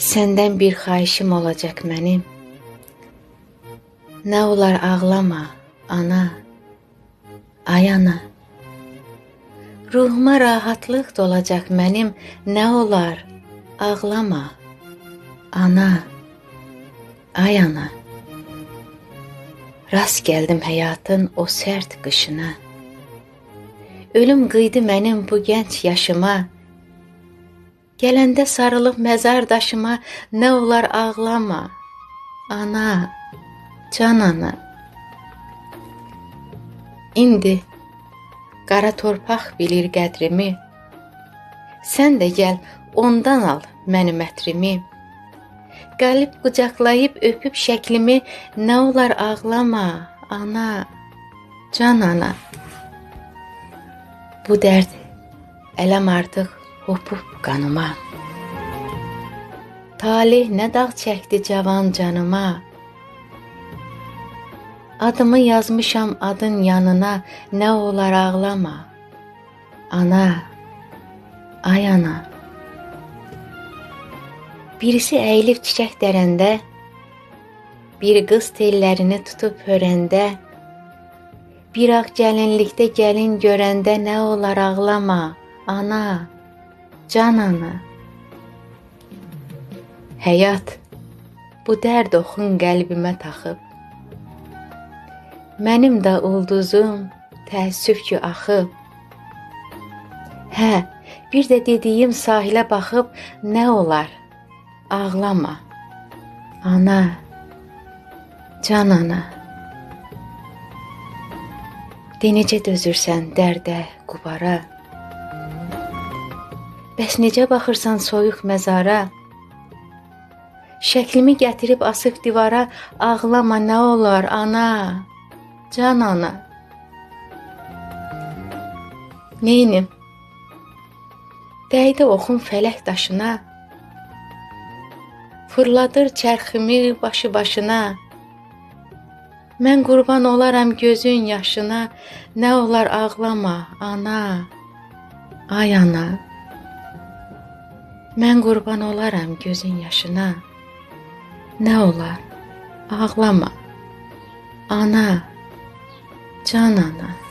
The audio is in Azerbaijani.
Senden bir xahişim olacak mənim. Nə olar ağlama, ana. Ay ana. Ruhuma rahatlıq dolacaq mənim. Nə olar ağlama, ana. Ay ana. Rast gəldim həyatın o sərt qışına. Ölüm qıydı mənim bu gənc yaşıma. Gələndə sarılıb məzar daşıma nə olar ağlama. Ana, can ana. İndi qara torpaq bilir qədrimi. Sən də gəl ondan al mənim ətrimi. Qalib qucaqlayıb öpüb şəklimi nə olar ağlama, ana, can ana. Bu dərd ələm artıq hopub qanıma. Talih nə dağ çəkdi cavan canıma. Adımı yazmışam adın yanına, nə olar ağlama. Ana, ay ana. Birisi əyilib çiçək dərəndə, bir qız tellərini tutub hörəndə, bir ağ gəlinlikdə gəlin görəndə nə olar ağlama, ana, can ana. Həyat bu dərd oxun qəlbimə taxıb. Mənim də ulduzum təəssüf ki axıb. Hə, bir də dediyim sahilə baxıb nə olar? Ağlama. Ana. Can ana. De necə dözürsən dərdə, qubara? Bəs necə baxırsan soyuq məzara? Şəklimi gətirib asıb divara, ağlama nə olar ana? Can ana. Neynim? Dəydi oxum fələk daşına. Fırladır çərximi başı başına. Mən qurban olaram gözün yaşına. Nə olar ağlama, ana. Ay ana. Mən qurban olaram gözün yaşına. Nə olar? Ağlama. Ana. Can ana.